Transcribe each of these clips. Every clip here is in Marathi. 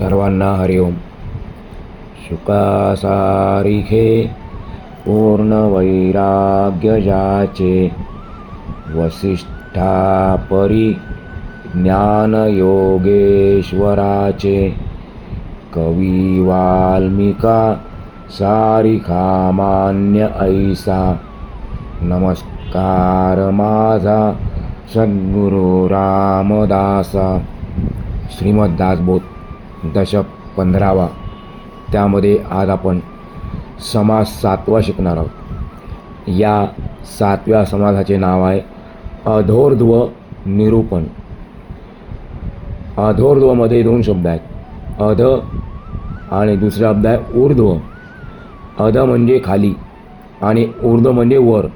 सर्वांना हरिओम शुकासारिखे पूर्णवैराग्य जाचे वसिष्ठापरी ज्ञानयोगेश्वराचे कवी वाल्मिका सारिखा मान्य ऐसा. नमस्कार माझा सद्गुरु रामदासा. श्रीमद्दास बोध. दशक पंधरावा. त्यामध्ये आज आपण समास सातवा शिकणार आहोत. या सातव्या समासाचे नाव आहे अधोर्ध्व निरूपण. अधोर्ध्वमध्ये दोन शब्द आहेत. अध आणि दुसरा शब्द आहे ऊर्ध्व. अध म्हणजे खाली आणि ऊर्ध्व म्हणजे वर.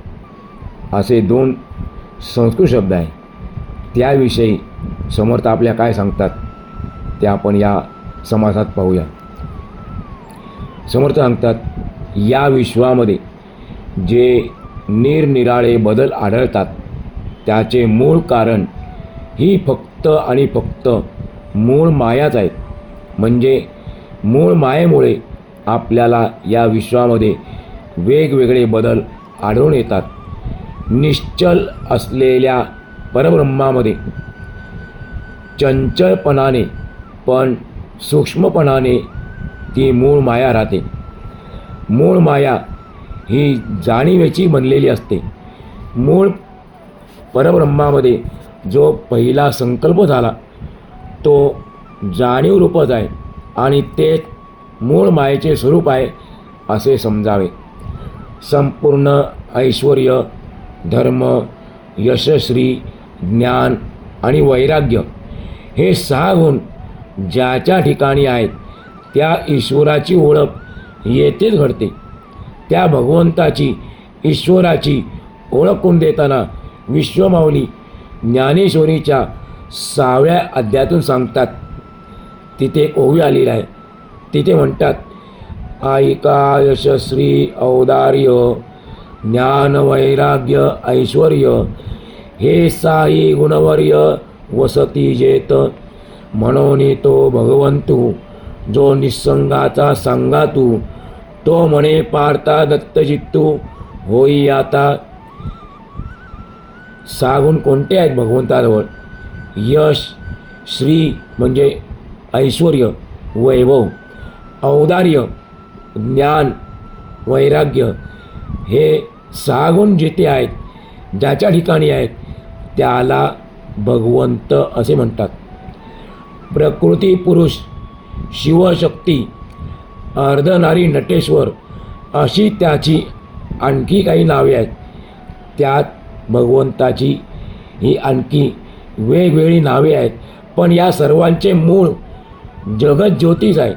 असे दोन संस्कृत शब्द आहे त्याविषयी समर्थ आपल्या काय सांगतात ते आपण या समासात पाहूया. समर्थ सांगतात या विश्वामध्ये जे निरनिराळे बदल आढळतात त्याचे मूळ कारण ही फक्त आणि फक्त मूळ मायाच आहेत. म्हणजे मूळ मायेमुळे आपल्याला या विश्वामध्ये वेगवेगळे बदल आढळून येतात. निश्चल असलेल्या परब्रह्मामध्ये चंचलपणाने पण सूक्ष्मपणाने ती मूळ माया राहते. मूळ माया ही जाणीवेची बनलेली असते. मूळ परब्रह्मामध्ये जो पहिला संकल्प झाला तो जाणीवरूपच आहे आणि ते मूळ मायेचे स्वरूप आहे असे समजावे. संपूर्ण ऐश्वर धर्म यशश्री ज्ञान आणि वैराग्य हे सहा गुण ज्याच्या ठिकाणी आहेत त्या ईश्वराची ओळख येथेच घडते. त्या भगवंताची ईश्वराची ओळख करून देताना विश्वमाऊली ज्ञानेश्वरीच्या सहाव्या अध्यातून सांगतात. तिथे ओवी आलेली आहे. तिथे म्हणतात ऐका यशस्वी औदार्य ज्ञान वैराग्य ऐश्वर हे साई गुणवर्य वसती जेत म्हणून तो भगवंतू जो निसंगाचा सांगा तू तो म्हणे पार्ता दत्तजित्तू होई आता. सागुण कोणते आहेत भगवंताजवळ? यश श्री म्हणजे ऐश्वर वैभव औदार्य ज्ञान वैराग्य हे सहागुण जिथे आहेत ज्याच्या ठिकाणी आहेत त्याला भगवंत असे म्हणतात. प्रकृती पुरुष शिवशक्ती अर्धनारी नटेश्वर अशी त्याची आणखी काही नावे आहेत. त्यात भगवंताची ही आणखी वेगवेगळी नावे आहेत. पण या सर्वांचे मूळ जगज्योतीच आहे.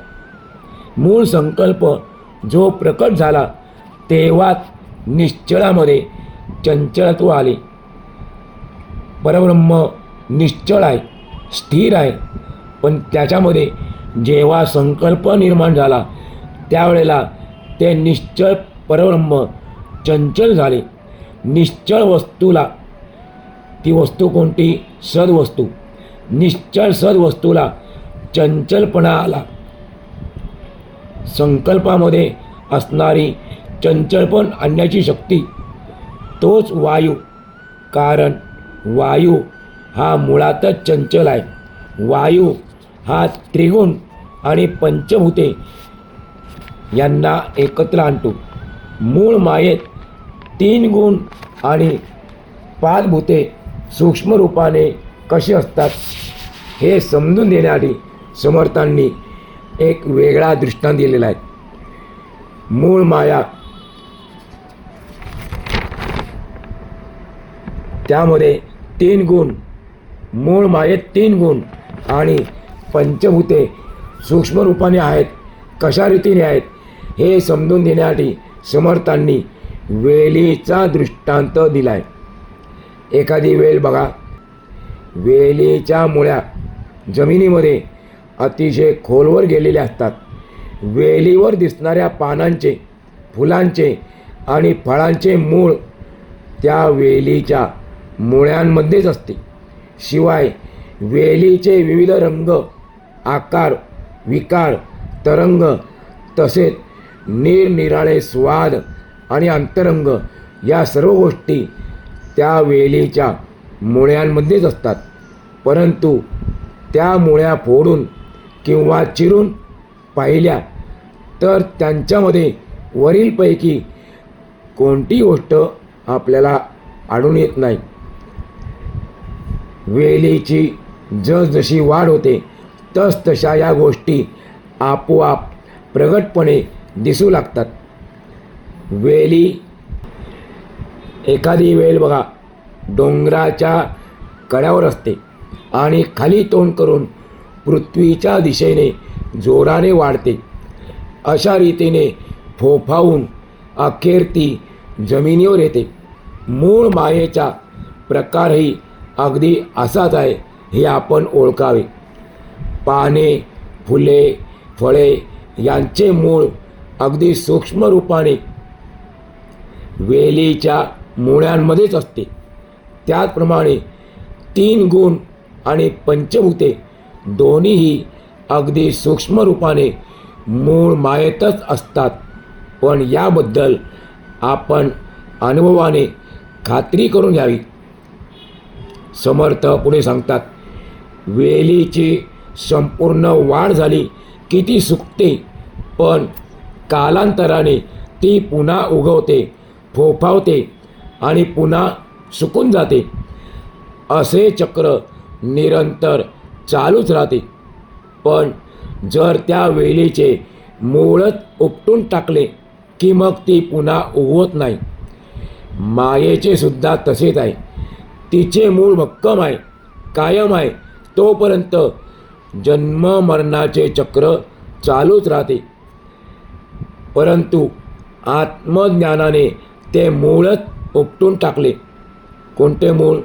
मूळ संकल्प जो प्रकट झाला तेव्हा निश्चळामध्ये चंचलत्व आले. परब्रह्म निश्चळ आहे स्थिर आहे. पण त्याच्यामध्ये जेव्हा संकल्प निर्माण झाला त्यावेळेला ते निश्चळ परब्रह्म चंचल झाले. निश्चळ वस्तूला ती वस्तू कोणती? सद्वस्तू. निश्चळ सद्वस्तूला चंचलपणा आला संकल्पामध्ये असणारी चंचलपण आणण्याची शक्ती तोच वायू. कारण वायू हा मुळातच चंचल आहे. वायू हा त्रिगुण आणि पंचभूते यांना एकत्र आणतो. मूळ मायेत तीन गुण आणि पाच भूते सूक्ष्म रूपाने कसे असतात हे समजून देण्यासाठी समर्थांनी एक वेगळा दृष्टांत दिलेला आहे. मूळ माया. त्यामध्ये तीन गुण मूळ मायेत तीन गुण आणि पंचभूते सूक्ष्म रूपाने आहेत कशा रीतीने आहेत हे समजून देण्यासाठी समर्थांनी वेलीचा दृष्टांत दिला आहे एखादी वेल बघा. वेलीच्या मुळ्या जमिनीमध्ये अतिशय खोलवर गेलेल्या असतात. वेलीवर दिसणाऱ्या पानांचे फुलांचे आणि फळांचे मूळ त्या वेलीच्या मुळ्यांमध्येच असते. शिवाय वेलीचे विविध रंग आकार विकार तरंग तसेच निरनिराळे स्वाद आणि अंतरंग या सर्व गोष्टी त्या वेलीच्या मुळ्यांमध्येच असतात. परंतु त्या मुळ्या फोडून किंवा चिरून पाहिल्या तर त्यांच्यामध्ये वरीलपैकी कोणती गोष्ट आपल्याला आढळून येत नाही. वेलीची जसजशी वाढ होते तस तशा या गोष्टी आपोआप प्रगटपणे दिसू लागतात. वेली एखादी वेल बघा डोंगराच्या कड्यावर असते आणि खाली तोंड करून पृथ्वीच्या दिशेने जोराने वाढते. अशा रीतीने फोफावून अखेर ती जमिनीवर येते. मूळ मायेचा प्रकारही अगदी असाच आहे हे आपण ओळखावे. पाने फुले फळे यांचे मूळ अगदी सूक्ष्म रूपाने वेलीच्या मुळ्यांमध्येच असते. त्याचप्रमाणे तीन गुण आणि पंचभूते दोन्हीही अगदी सूक्ष्म रूपाने मूळ मायेतच असतात. पण याबद्दल आपण अनुभवाने खात्री करून घ्यावी. समर्थ पुढे सांगतात वेलीची संपूर्ण वाढ झाली. की ती सुकते. पण कालांतराने ती पुन्हा उगवते फोफावते आणि पुन्हा सुकून जाते. असे चक्र निरंतर चालूच राहते. पण जर त्या वेलीचे मूळच उपटून टाकले की मग ती पुन्हा उगवत नाही. मायेचे सुद्धा तसेच आहे. तिचे मूळ भक्कम आहे कायम आहे तोपर्यंत जन्म मरणाचे चक्र चालूच राहते. परंतु आत्मज्ञानाने ते मूळच उपटून टाकले. कोणते मूळ?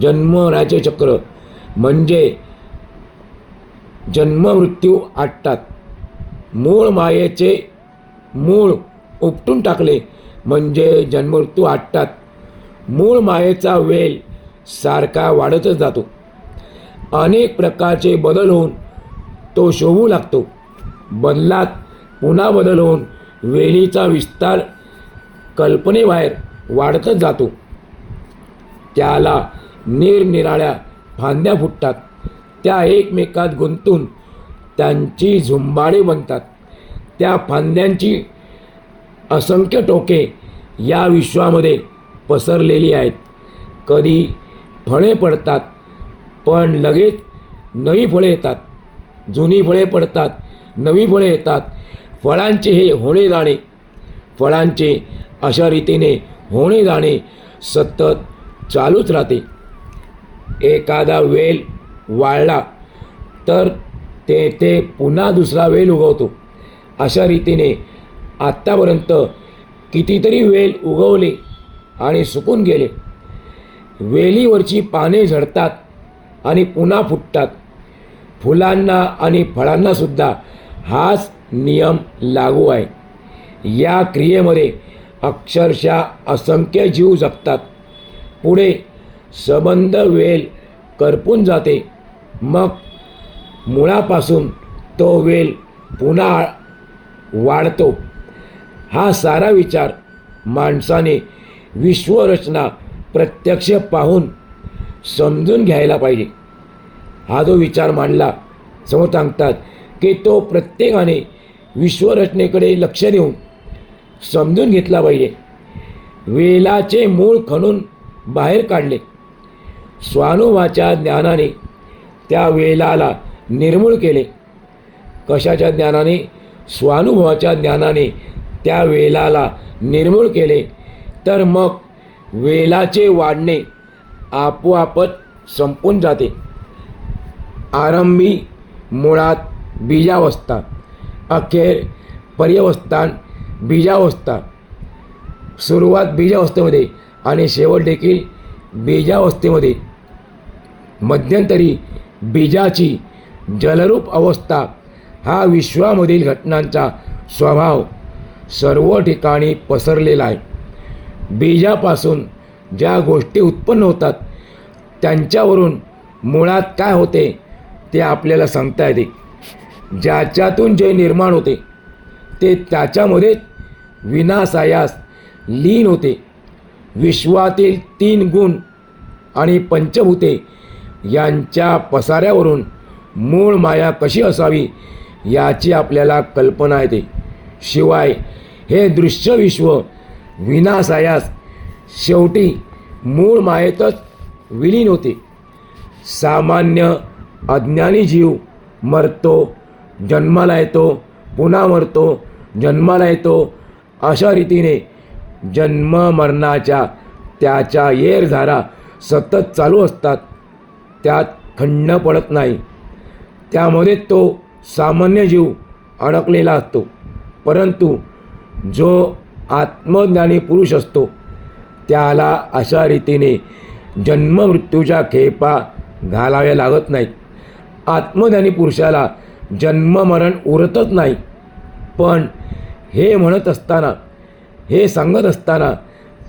जन्मराचे चक्र म्हणजे जन्म मृत्यू आटतात. मूळ मायेचे मूळ उपटून टाकले म्हणजे जन्ममृत्यू आटतात. मूळ मायेचा वेल सारखा वाढतच जातो. अनेक प्रकारचे बदल होऊन तो शोभू लागतो. बदलात पुन्हा बदल होऊन वेलीचा विस्तार कल्पनेबाहेर वाढतच जातो. त्याला निरनिराळ्या फांद्या फुटतात. त्या एकमेकात गुंतून त्यांची झुंबाडे बनतात. त्या फांद्यांची असंख्य टोके या विश्वामध्ये पसरलेली आहेत. कधी फळे पडतात पण लगेच नवी फळे येतात. जुनी फळे पडतात नवी फळे येतात. फळांचे हे होणे जाणे. फळांचे अशा रीतीने होणे जाणे सतत चालूच राहते. एखादा वेल वाळला तर ते ते पुन्हा दुसरा वेल उगवतो. अशा रीतीने आत्तापर्यंत कितीतरी वेल उगवले आणि सुकून गेले. वेलीवरची पाने झडतात. आणि पुन्हा फुटतात. फुलांना आणि फळांनासुद्धा हाच नियम लागू आहे. या क्रियेमध्ये अक्षरशः असंख्य जीव जगतात. पुढे सबंध वेल करपून जाते. मग मुळापासून तो वेल पुन्हा वाढतो. हा सारा विचार माणसाने विश्वरचना प्रत्यक्ष पाहून समजून घ्यायला पाहिजे. हा जो विचार मांडला समोर सांगतात की तो प्रत्येकाने विश्वरचनेकडे लक्ष देऊन समजून घेतला पाहिजे. वेलाचे मूळ खणून बाहेर काढले. स्वानुभवाच्या ज्ञानाने त्या वेलाला निर्मूळ केले. कशाच्या ज्ञानाने? स्वानुभवाच्या ज्ञानाने त्या वेलाला निर्मूळ केले. तर मग वेलाचे वाढणे आपोआपच संपून जाते. आरंभी मुळात बीजावस्था अखेर पर्यवस्थान बीजावस्था. सुरुवात बीजावस्थेमध्ये आणि शेवट देखील बीजावस्थेमध्ये. मध्यंतरी बीजाची जलरूप अवस्था हा विश्वामधील घटनांचा स्वभाव सर्व ठिकाणी पसरलेला आहे. बीजापासून ज्या गोष्टी उत्पन्न होतात त्यांच्यावरून मुळात काय होते ते आपल्याला सांगता येते. ज्याच्यातून जे निर्माण होते ते त्याच्यामध्येच विनासायास लीन होते. विश्वातील तीन गुण आणि पंचभूते यांच्या पसाऱ्यावरून मूळ माया कशी असावी याची आपल्याला कल्पना येते. शिवाय हे दृश्य विश्व विनासायास शेवटी मूळ मायेतच विलीन होते. सामान्य अज्ञानी जीव मरतो जन्माला येतो पुन्हा मरतो जन्माला येतो अशा रीतीने जन्म मरणाच्या त्याच्या येरझारा सतत चालू असतात. त्यात खंड पडत नाही. त्यामध्ये तो सामान्य जीव अडकलेला असतो. परंतु जो आत्मज्ञानी पुरुष असतो त्याला अशा रीतीने जन्ममृत्यूच्या खेपा घालाव्या लागत नाहीत. आत्मज्ञानी पुरुषाला जन्ममरण उरतच नाही. पण हे म्हणत असताना हे सांगत असताना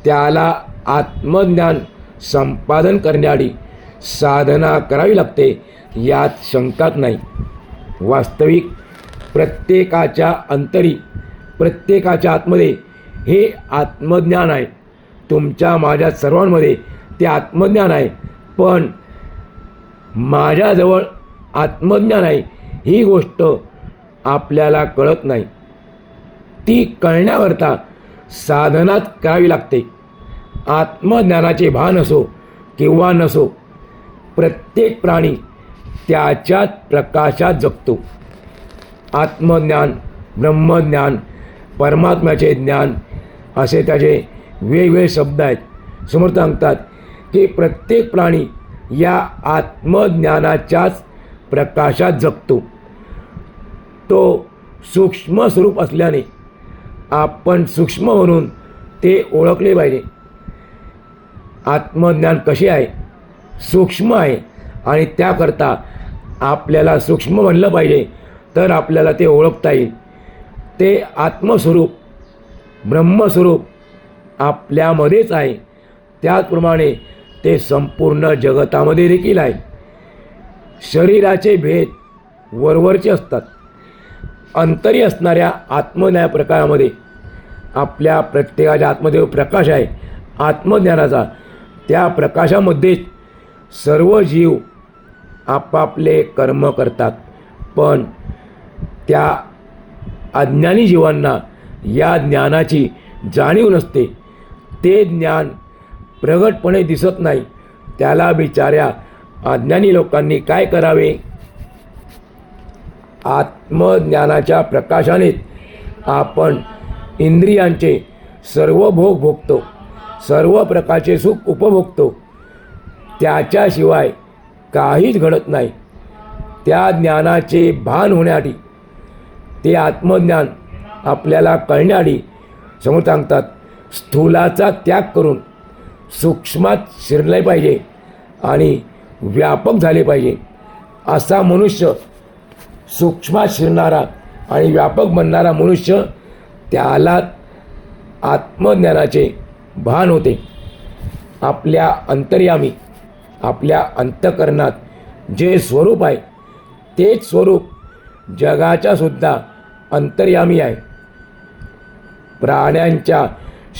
त्याला आत्मज्ञान संपादन करण्याआधी साधना करावी लागते यात शंकाच नाही. वास्तविक प्रत्येकाच्या अंतरी प्रत्येकाच्या आतमध्ये हे आत्मज्ञान आहे. तुमच्या माझ्या सर्वांमध्ये ते आत्मज्ञान आहे. पण माझ्याजवळ आत्मज्ञान आहे ही गोष्ट आपल्याला कळत नाही. ती कळण्याकरता साधनात करावी लागते. आत्मज्ञानाचे भान असो किंवा नसो प्रत्येक प्राणी त्याच्याच प्रकाशात जगतो. आत्मज्ञान ब्रह्मज्ञान परमात्म्याचे ज्ञान असे त्याचे वेगवेगळे शब्द आहेत. समर्थ सांगतात की प्रत्येक प्राणी या आत्मज्ञानाच्याच प्रकाशात जगतो. तो सूक्ष्म स्वरूप असल्याने आपण सूक्ष्म म्हणून ते ओळखले पाहिजे. आत्मज्ञान कसे आहे? सूक्ष्म आहे आणि त्याकरता आपल्याला सूक्ष्म म्हणलं पाहिजे तर आपल्याला ते ओळखता येईल. ते आत्मस्वरूप ब्रह्मस्वरूप आपल्यामध्येच आहे. त्याचप्रमाणे ते संपूर्ण जगतामध्ये देखील आहे. शरीराचे भेद वरवरचे असतात. अंतरी असणाऱ्या आत्मज्ञान प्रकारामध्ये आपल्या प्रत्येकाच्या आत्मदेव प्रकाश आहे. आत्मज्ञानाचा त्या प्रकाशामध्येच सर्व जीव आपापले कर्म करतात. पण त्या अज्ञानी जीवांना या ज्ञानाची जाणीव नसते. ते ज्ञान प्रगटपणे दिसत नाही. त्याला बिचाऱ्या अज्ञानी लोकांनी काय करावे? आत्मज्ञानाच्या प्रकाशाने आपण इंद्रियांचे सर्व भोग भोगतो सर्व प्रकारचे सुख उपभोगतो. त्याच्याशिवाय काहीच घडत नाही. त्या ज्ञानाचे भान होण्याआधी ते आत्मज्ञान आपल्याला कळण्याआधी समोर सांगतात. स्थूलाचा त्याग करून सूक्ष्मात शिरले पाहिजे आणि व्यापक झाले पाहिजे. असा मनुष्य सूक्ष्मात शिरणारा आणि व्यापक बनणारा मनुष्य त्याला आत्मज्ञानाचे भान होते. आपल्या अंतर्यामी आपल्या अंतकरणात जे स्वरूप आहे तेच स्वरूप जगाच्या सुद्धा अंतर्यामी आहे. प्राण्यांच्या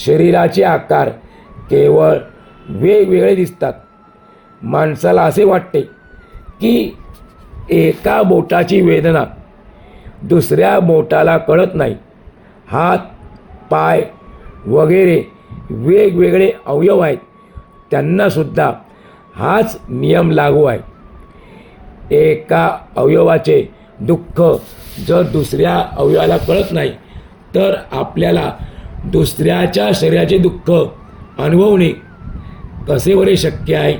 शरीराचे आकार केवळ वेगवेगळे दिसतात. माणसाला असे वाटते की एका बोटाची वेदना दुसऱ्या बोटाला कळत नाही. हात पाय वगैरे वेगवेगळे अवयव आहेत. त्यांनासुद्धा हाच नियम लागू आहे. एका अवयवाचे दुःख जर दुसऱ्या अवयवाला कळत नाही तर आपल्याला दुसऱ्याच्या शरीराचे दुःख अनुभवणे कसे बरे शक्य आहे?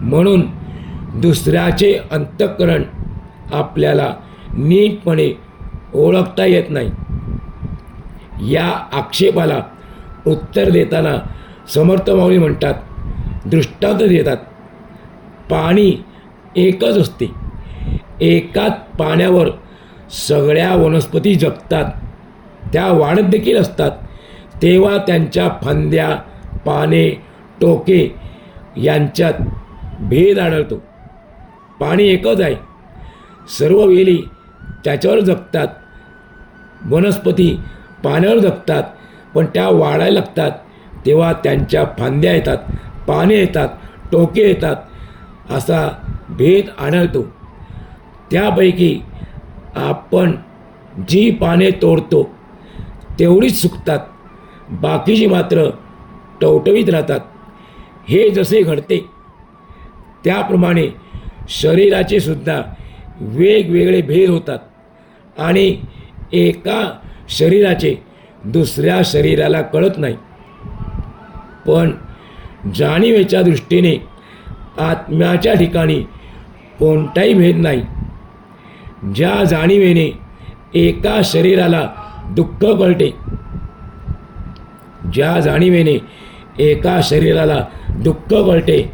म्हणून दुसऱ्याचे अंतःकरण आपल्याला नीटपणे ओळखता येत नाही. या आक्षेपाला उत्तर देताना समर्थ माऊली म्हणतात दृष्टांत देतात पाणी एकच असते. एकाच पाण्यावर सगळ्या वनस्पती जगतात त्या वाढत देखील असतात. तेव्हा त्यांच्या फांद्या पाने टोके यांच्यात भेद आढळतो. पाणी एकच आहे. सर्व वेली त्याच्यावर जगतात. वनस्पती पाण्यावर जगतात पण त्या वाढायला लागतात. तेव्हा त्यांच्या फांद्या येतात पाने येतात टोके येतात असा भेद आढळतो. त्यापैकी आपण जी पाने तोडतो तेवढीच सुकतात. बाकीची मात्र टवटवीत राहतात. हे जसे घडते त्याप्रमाणे शरीराचे सुद्धा वेगवेगळे भेद होतात आणि एका शरीराचे दुसऱ्या शरीराला कळत नाही. पण जाणीवेच्या दृष्टीने आत्म्याच्या ठिकाणी कोणताही भेद नाही. ज्या जाणीवेने एका शरीराला दुःख कळते ज्या जाणीवेने एका शरीराला दुःख कळते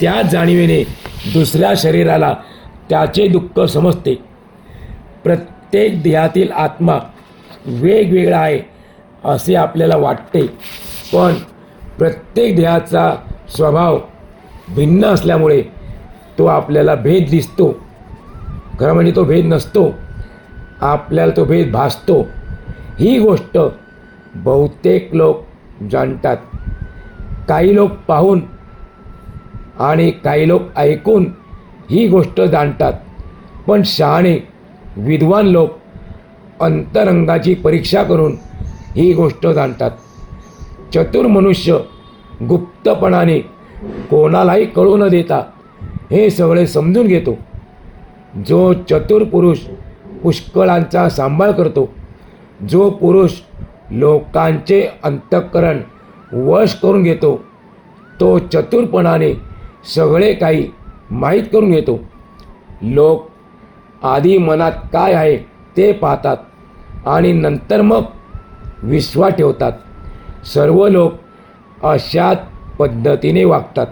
त्याच जाणीवेने दुसऱ्या शरीराला त्याचे दुःख समजते. प्रत्येक देहातील आत्मा वेगवेगळा आहे असे आपल्याला वाटते. पण प्रत्येक देहाचा स्वभाव भिन्न असल्यामुळे तो आपल्याला भेद दिसतो. खरं म्हणजे तो भेद नसतो. आपल्याला तो भेद भासतो. ही गोष्ट बहुतेक लोक जाणतात. काही लोक पाहून आणि काही लोक ऐकून ही गोष्ट जाणतात. पण शहाणे विद्वान लोक अंतरंगाची परीक्षा करून ही गोष्ट जाणतात. चतुर मनुष्य गुप्तपणाने कोणालाही कळू न देता हे सगळे समजून घेतो. जो चतुर पुरुष पुष्कळांचा सांभाळ करतो जो पुरुष लोकांचे अंतःकरण वश करून घेतो. तो चतुरपणाने सगळे काही माहीत करून घेतो. लोक आधी मनात काय आहे ते पाहतात आणि नंतर मग विश्वास ठेवतात. सर्व लोक अशाच पद्धतीने वागतात.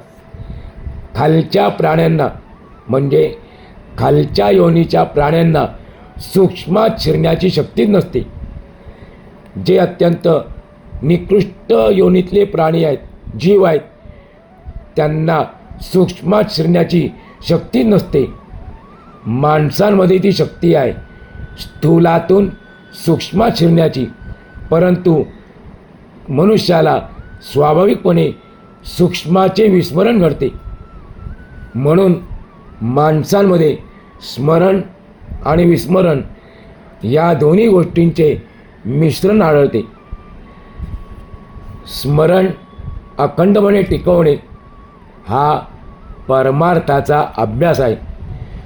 खालच्या प्राण्यांना म्हणजे खालच्या योनीच्या प्राण्यांना सूक्ष्मात शिरण्याची शक्तीच नसते. जे अत्यंत निकृष्ट योनीतले प्राणी आहेत जीव आहेत त्यांना सूक्ष्मात शिरण्याची शक्ती नसते. माणसांमध्ये ती शक्ती आहे स्थूलातून सूक्ष्मात शिरण्याची परंतु मनुष्याला स्वाभाविकपणे सूक्ष्माचे विस्मरण घडते. म्हणून माणसांमध्ये स्मरण आणि विस्मरण या दोन्ही गोष्टींचे मिश्रण आढळते. स्मरण अखंडपणे टिकवणे हा परमार्थाचा अभ्यास आहे.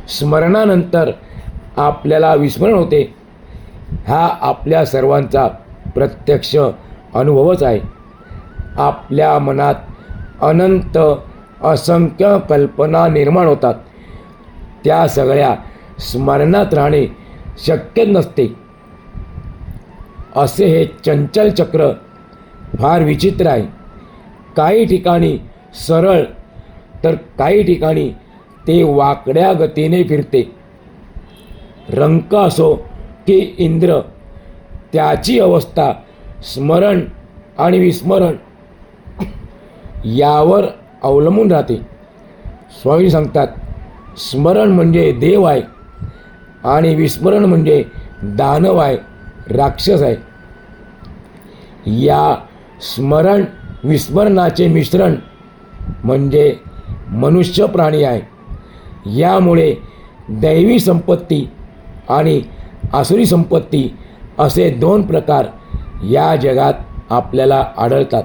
स्मरणानंतर आपल्याला विस्मरण होते. हा आपल्या सर्वांचा प्रत्यक्ष अनुभवच आहे. आपल्या मनात अनंत असंख्य कल्पना निर्माण होतात. त्या सगळ्या स्मरणात राहणे शक्य नसते. असे हे चंचल चक्र फार विचित्र आहे. काही ठिकाणी सरळ तर काही ठिकाणी ते वाकड्या गतीने फिरते. रंक असो की इंद्र त्याची अवस्था स्मरण आणि विस्मरण यावर अवलंबून राहते. स्वामी सांगतात स्मरण म्हणजे देव आहे आणि विस्मरण म्हणजे दानव आहे. राक्षस आहे. या स्मरण विस्मरणाचे मिश्रण म्हणजे मनुष्य प्राणी आहे. यामुळे दैवी संपत्ती आणि आसुरी संपत्ती असे दोन प्रकार या जगात आपल्याला आढळतात.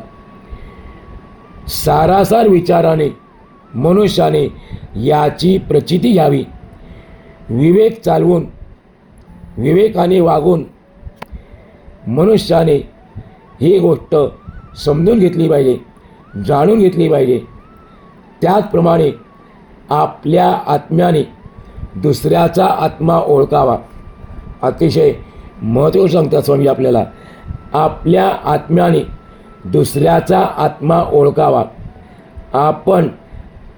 सारासार विचाराने मनुष्याने याची प्रचिती घ्यावी. विवेक चालवून विवेकाने वागून मनुष्याने ही गोष्ट समजून घेतली पाहिजे जाणून घेतली पाहिजे. त्याचप्रमाणे आपल्या आत्म्याने दुसऱ्याचा आत्मा ओळखावा. अतिशय महत्त्वाचं सांगतात स्वामी आपल्याला. आपल्या आत्म्याने दुसऱ्याचा आत्मा ओळखावा. आपण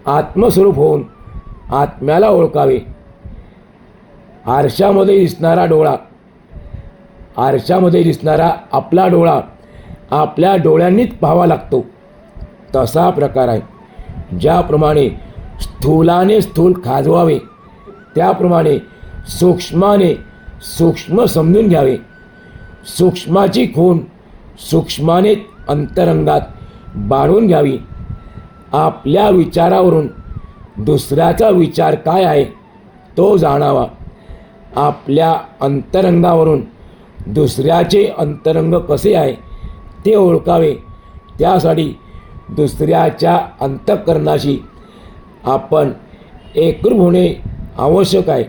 आत्मस्वरूप होऊन आत्म्याला ओळखावे. आरशामध्ये दिसणारा डोळा आरशामध्ये दिसणारा आपला डोळा आपल्या डोळ्यांनीच पाहावा लागतो. तसा प्रकार आहे. ज्याप्रमाणे स्थूलाने स्थूल खाजवावे त्याप्रमाणे सूक्ष्माने सूक्ष्म समजून घ्यावे. सूक्ष्माची खूण सूक्ष्माने अंतरंगात बाळून घ्यावी. आपल्या विचारावरून दुसऱ्याचा विचार काय आहे तो जाणावा. आपल्या अंतरंगावरून दुसऱ्याचे अंतरंग कसे आहे ते ओळखावे. त्यासाठी दुसऱ्याच्या अंतःकरणाशी आपण एकरूप होणे आवश्यक आहे.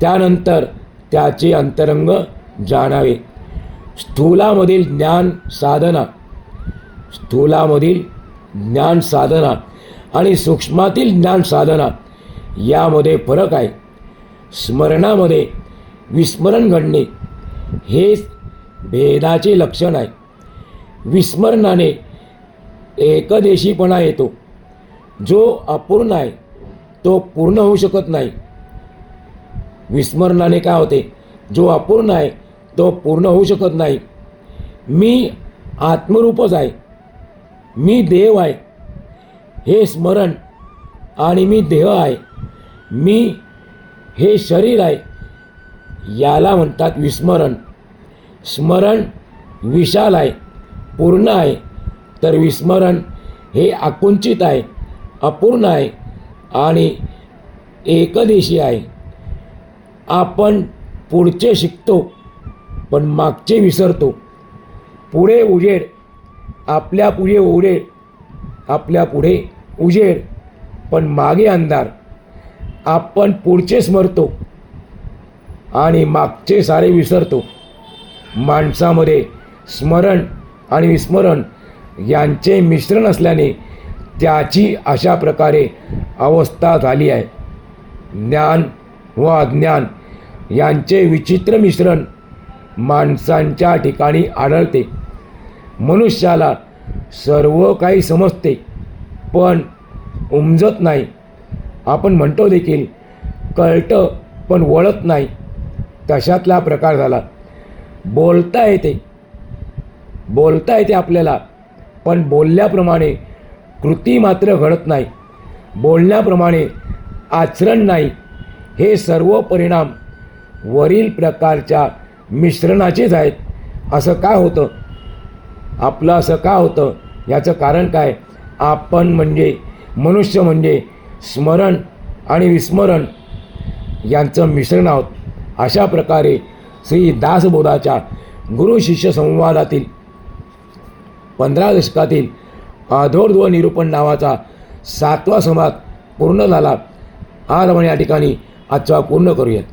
त्यानंतर त्याचे अंतरंग जाणावे. स्थूलामधील ज्ञान साधना. स्थूलामधील ज्ञान साधना आणि सूक्ष्मातील ज्ञान साधना यामध्ये फरक आहे. स्मरणामध्ये विस्मरण घडणे. हेच भेदाचे लक्षण आहे. विस्मरणाने एकदेशीपणा येतो. जो अपूर्ण आहे तो पूर्ण होऊ शकत नाही. विस्मरणाने काय होते? जो अपूर्ण आहे तो पूर्ण होऊ शकत नाही. मी आत्मरूपच आहे. मी देव आहे. हे स्मरण आणि मी देह आहे. मी हे शरीर आहे. याला म्हणतात विस्मरण. स्मरण विशाल आहे पूर्ण आहे. तर विस्मरण हे आकुंचित आहे अपूर्ण आहे आणि एकदेशी आहे. आपण पुढचे शिकतो पण मागचे विसरतो. पुढे उजेड आपल्या पुढे उजेड आपल्या पुढे उजेड पण मागे अंधार. आपण पुढचे स्मरतो आणि मागचे सारे विसरतो. माणसामध्ये स्मरण आणि विस्मरण यांचे मिश्रण असल्याने त्याची अशा प्रकारे अवस्था झाली आहे. ज्ञान व अज्ञान यांचे विचित्र मिश्रण माणसांच्या ठिकाणी आढळते. मनुष्याला सर्व काही समजते पण उमजत नाही. आपण म्हणतो देखील कळतं पण वळत नाही. तशातला प्रकार झाला? बोलता येते. बोलता येते आपल्याला पण बोलल्याप्रमाणे कृती मात्र घडत नाही. बोलण्याप्रमाणे आचरण नाही. हे सर्व परिणाम वरील प्रकारच्या मिश्रणाचेच आहेत. असं का होतं? आपलं असं का होतं? याचं कारण काय? आपण म्हणजे मनुष्य म्हणजे स्मरण आणि विस्मरण यांचं मिश्रण आहोत. अशा प्रकारे श्री दासबोधाच्या गुरु शिष्य संवादातील पंधरा दशकातील अधोर्ध्व निरूपण नावाचा सातवा संवाद पूर्ण झाला. हा आपण या ठिकाणी आजचा पूर्ण करूयात.